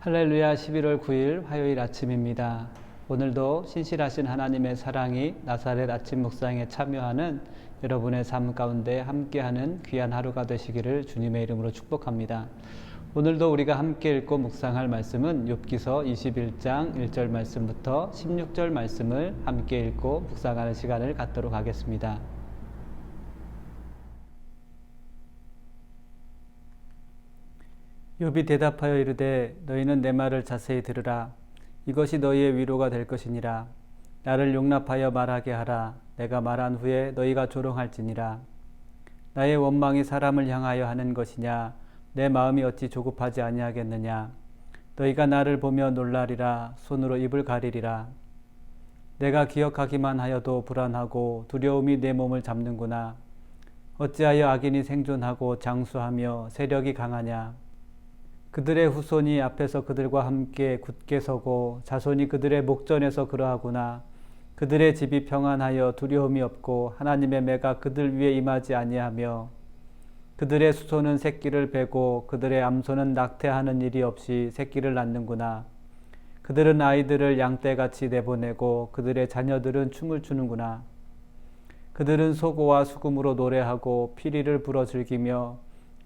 할렐루야 11월 9일 화요일 아침입니다. 오늘도 신실하신 하나님의 사랑이 나사렛 아침 묵상에 참여하는 여러분의 삶 가운데 함께하는 귀한 하루가 되시기를 주님의 이름으로 축복합니다. 오늘도 우리가 함께 읽고 묵상할 말씀은 욥기서 21장 1절 말씀부터 16절 말씀을 함께 읽고 묵상하는 시간을 갖도록 하겠습니다. 욥이 대답하여 이르되 너희는 내 말을 자세히 들으라. 이것이 너희의 위로가 될 것이니라. 나를 용납하여 말하게 하라. 내가 말한 후에 너희가 조롱할지니라. 나의 원망이 사람을 향하여 하는 것이냐? 내 마음이 어찌 조급하지 아니하겠느냐? 너희가 나를 보며 놀라리라. 손으로 입을 가리리라. 내가 기억하기만 하여도 불안하고 두려움이 내 몸을 잡는구나. 어찌하여 악인이 생존하고 장수하며 세력이 강하냐 그들의 후손이 앞에서 그들과 함께 굳게 서고 자손이 그들의 목전에서 그러하구나. 그들의 집이 평안하여 두려움이 없고 하나님의 매가 그들 위에 임하지 아니하며 그들의 수소는 새끼를 베고 그들의 암소는 낙태하는 일이 없이 새끼를 낳는구나. 그들은 아이들을 양떼같이 내보내고 그들의 자녀들은 춤을 추는구나. 그들은 소고와 수금으로 노래하고 피리를 불어 즐기며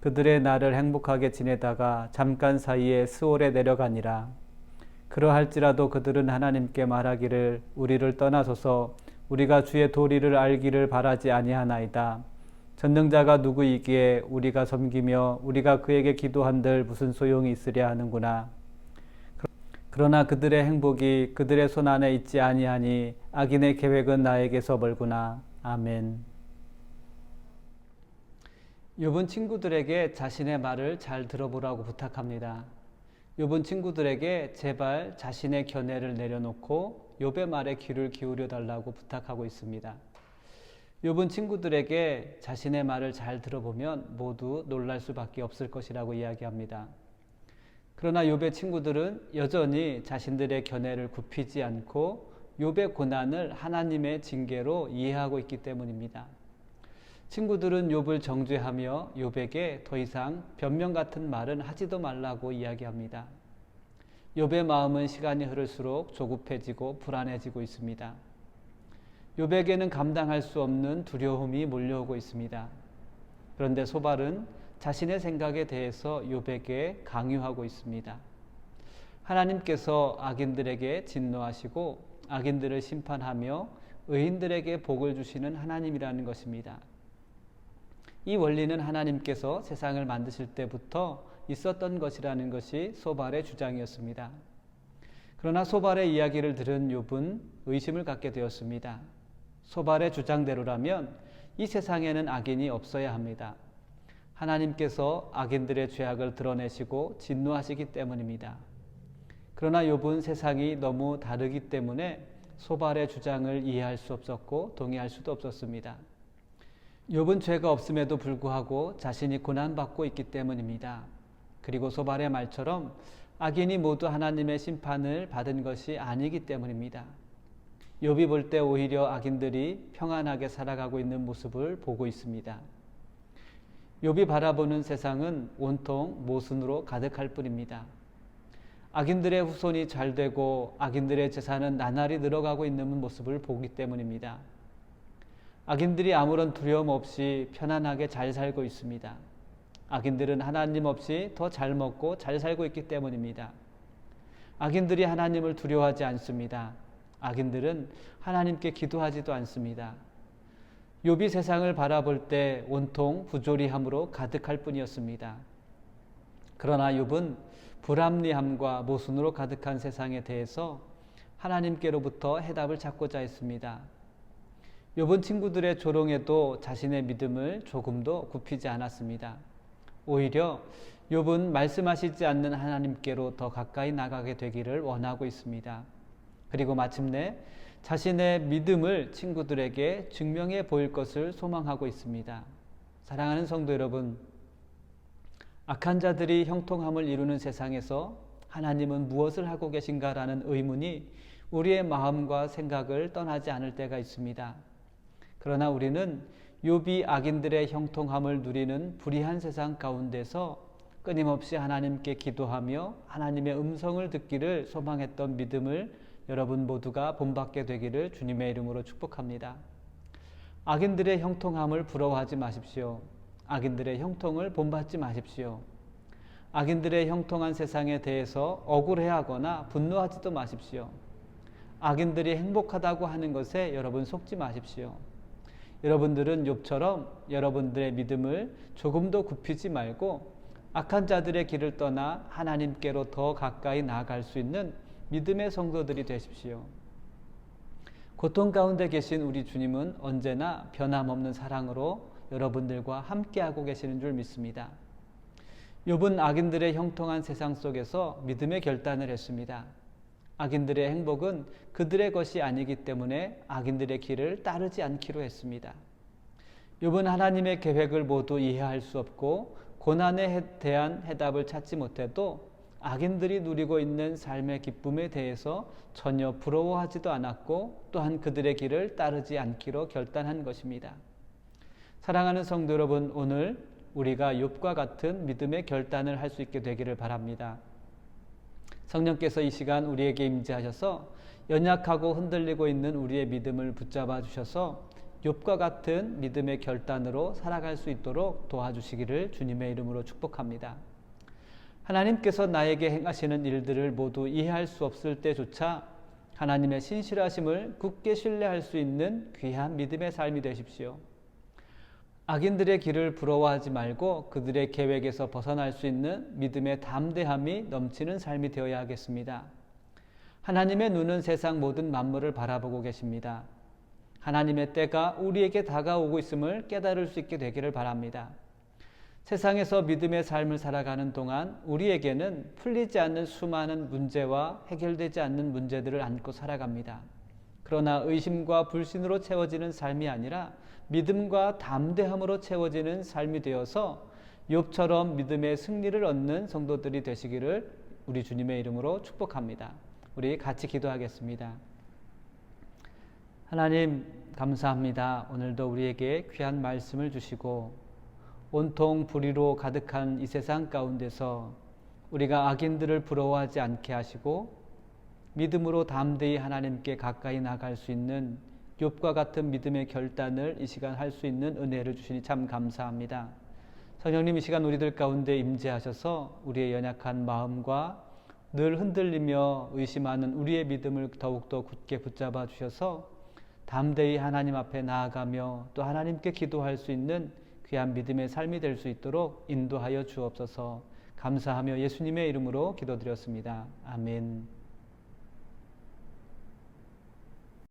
그들의 날을 행복하게 지내다가 잠깐 사이에 스올에 내려가니라. 그러할지라도 그들은 하나님께 말하기를 우리를 떠나소서 우리가 주의 도리를 알기를 바라지 아니하나이다. 전능자가 누구이기에 우리가 섬기며 우리가 그에게 기도한들 무슨 소용이 있으랴 하는구나. 그러나 그들의 행복이 그들의 손 안에 있지 아니하니 악인의 계획은 나에게서 멀구나. 아멘. 요번 친구들에게 자신의 말을 잘 들어보라고 부탁합니다. 요번 친구들에게 제발 자신의 견해를 내려놓고 욥의 말에 귀를 기울여 달라고 부탁하고 있습니다. 욥은 친구들에게 자신의 말을 잘 들어보면 모두 놀랄 수밖에 없을 것이라고 이야기합니다. 그러나 욥의 친구들은 여전히 자신들의 견해를 굽히지 않고 욥의 고난을 하나님의 징계로 이해하고 있기 때문입니다. 친구들은 욥을 정죄하며 욥에게 더 이상 변명 같은 말은 하지도 말라고 이야기합니다. 욥의 마음은 시간이 흐를수록 조급해지고 불안해지고 있습니다. 욥에게는 감당할 수 없는 두려움이 몰려오고 있습니다. 그런데 소발은 자신의 생각에 대해서 욥에게 강요하고 있습니다. 하나님께서 악인들에게 진노하시고 악인들을 심판하며 의인들에게 복을 주시는 하나님이라는 것입니다. 이 원리는 하나님께서 세상을 만드실 때부터 있었던 것이라는 것이 소발의 주장이었습니다. 그러나 소발의 이야기를 들은 욥은 의심을 갖게 되었습니다. 소발의 주장대로라면 이 세상에는 악인이 없어야 합니다. 하나님께서 악인들의 죄악을 드러내시고 진노하시기 때문입니다. 그러나 욥은 세상이 너무 다르기 때문에 소발의 주장을 이해할 수 없었고 동의할 수도 없었습니다. 욥은 죄가 없음에도 불구하고 자신이 고난받고 있기 때문입니다. 그리고 소발의 말처럼 악인이 모두 하나님의 심판을 받은 것이 아니기 때문입니다. 욥이 볼 때 오히려 악인들이 평안하게 살아가고 있는 모습을 보고 있습니다. 욥이 바라보는 세상은 온통 모순으로 가득할 뿐입니다. 악인들의 후손이 잘 되고 악인들의 재산은 나날이 늘어가고 있는 모습을 보기 때문입니다. 악인들이 아무런 두려움 없이 편안하게 잘 살고 있습니다. 악인들은 하나님 없이 더 잘 먹고 잘 살고 있기 때문입니다. 악인들이 하나님을 두려워하지 않습니다. 악인들은 하나님께 기도하지도 않습니다. 욥이 세상을 바라볼 때 온통 부조리함으로 가득할 뿐이었습니다. 그러나 욥은 불합리함과 모순으로 가득한 세상에 대해서 하나님께로부터 해답을 찾고자 했습니다. 요번 친구들의 조롱에도 자신의 믿음을 조금도 굽히지 않았습니다. 오히려 욥은 말씀하시지 않는 하나님께로 더 가까이 나가게 되기를 원하고 있습니다. 그리고 마침내 자신의 믿음을 친구들에게 증명해 보일 것을 소망하고 있습니다. 사랑하는 성도 여러분, 악한 자들이 형통함을 이루는 세상에서 하나님은 무엇을 하고 계신가라는 의문이 우리의 마음과 생각을 떠나지 않을 때가 있습니다. 그러나 우리는 욥이 악인들의 형통함을 누리는 불의한 세상 가운데서 끊임없이 하나님께 기도하며 하나님의 음성을 듣기를 소망했던 믿음을 여러분 모두가 본받게 되기를 주님의 이름으로 축복합니다. 악인들의 형통함을 부러워하지 마십시오. 악인들의 형통을 본받지 마십시오. 악인들의 형통한 세상에 대해서 억울해하거나 분노하지도 마십시오. 악인들이 행복하다고 하는 것에 여러분 속지 마십시오. 여러분들은 욥처럼 여러분들의 믿음을 조금도 굽히지 말고 악한 자들의 길을 떠나 하나님께로 더 가까이 나아갈 수 있는 믿음의 성도들이 되십시오. 고통 가운데 계신 우리 주님은 언제나 변함없는 사랑으로 여러분들과 함께하고 계시는 줄 믿습니다. 욥은 악인들의 형통한 세상 속에서 믿음의 결단을 했습니다. 악인들의 행복은 그들의 것이 아니기 때문에 악인들의 길을 따르지 않기로 했습니다. 욥은 하나님의 계획을 모두 이해할 수 없고 고난에 대한 해답을 찾지 못해도 악인들이 누리고 있는 삶의 기쁨에 대해서 전혀 부러워하지도 않았고 또한 그들의 길을 따르지 않기로 결단한 것입니다. 사랑하는 성도 여러분, 오늘 우리가 욥과 같은 믿음의 결단을 할 수 있게 되기를 바랍니다. 성령께서 이 시간 우리에게 임재하셔서 연약하고 흔들리고 있는 우리의 믿음을 붙잡아 주셔서 욥과 같은 믿음의 결단으로 살아갈 수 있도록 도와주시기를 주님의 이름으로 축복합니다. 하나님께서 나에게 행하시는 일들을 모두 이해할 수 없을 때조차 하나님의 신실하심을 굳게 신뢰할 수 있는 귀한 믿음의 삶이 되십시오. 악인들의 길을 부러워하지 말고 그들의 계획에서 벗어날 수 있는 믿음의 담대함이 넘치는 삶이 되어야 하겠습니다. 하나님의 눈은 세상 모든 만물을 바라보고 계십니다. 하나님의 때가 우리에게 다가오고 있음을 깨달을 수 있게 되기를 바랍니다. 세상에서 믿음의 삶을 살아가는 동안 우리에게는 풀리지 않는 수많은 문제와 해결되지 않는 문제들을 안고 살아갑니다. 그러나 의심과 불신으로 채워지는 삶이 아니라 믿음과 담대함으로 채워지는 삶이 되어서 욥처럼 믿음의 승리를 얻는 성도들이 되시기를 우리 주님의 이름으로 축복합니다. 우리 같이 기도하겠습니다. 하나님 감사합니다. 오늘도 우리에게 귀한 말씀을 주시고 온통 불의로 가득한 이 세상 가운데서 우리가 악인들을 부러워하지 않게 하시고 믿음으로 담대히 하나님께 가까이 나갈 수 있는 욥과 같은 믿음의 결단을 이 시간 할 수 있는 은혜를 주시니 참 감사합니다. 성령님 이 시간 우리들 가운데 임재하셔서 우리의 연약한 마음과 늘 흔들리며 의심하는 우리의 믿음을 더욱더 굳게 붙잡아 주셔서 담대히 하나님 앞에 나아가며 또 하나님께 기도할 수 있는 귀한 믿음의 삶이 될 수 있도록 인도하여 주옵소서 감사하며 예수님의 이름으로 기도드렸습니다. 아멘.